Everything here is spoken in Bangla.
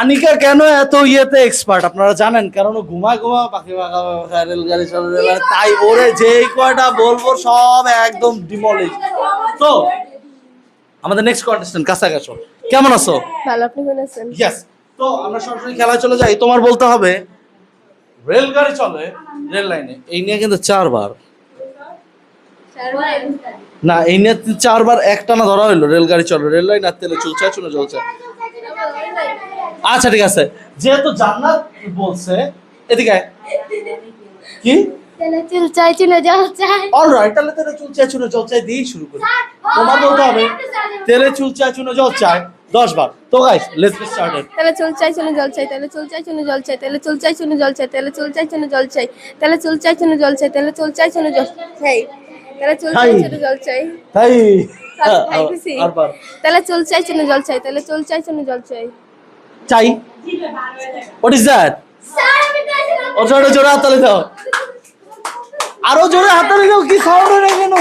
আনিকা কেন এত ইয়েতে এক্সপার্ট আপনারা জানেন কারণ ঘুমা ঘুমা পাখি রেলগাড়ি চলে তাই ওরে যেই কয়টা বলব সব একদম ডিমলিশ তো আমাদের নেক্সট কন্টেস্টেন্ট কাছাকাছি। কেমন আছো? ভালো আপনি কেমন আছেন? ইয়েস তো আমরা সরাসরি খেলায় চলে যাই। তোমার বলতে হবে রেলগাড়ি চলে রেল লাইনে। এই নিয়ে কিন্তু চারবার। না এই নিয়ে চারবার একটানা ধরা হইল। রেলগাড়ি চলে রেল লাইন আর তেলে চলছে চলে চলছে। আচ্ছা ঠিক আছে যেহেতু জান্নাত বলছে এদিকে কি চুল চাই চুলে জল চাই অলরাইট তাহলে তেলে চুল চায় চুনো জল চায় দিয়েই শুরু করি তোমার বলতে হবে তেলে চুল চায় চুনো জল চায় দশ বার তো গাইস লেটস গেট স্টার্টেড তেলে চুল চাই চুলে জল চাই তেলে চুল চাই জল চাই চুল জল চাই চুল জল চাই তেলে চুল চাই চুলে জল চাই তেলে চুল চাই চুলে জল চাই তেলে চুল চাই চুলে জল চাই তাই তাই চল চাইছে না জল চাই তাহলে চল চাই না জল চাই। চাই। হোয়াট ইজ দ্যাট ও জোরে জোরে হাততালি দাও। আরও জোরে হাততালি দাও কি সাউন্ড রে কেন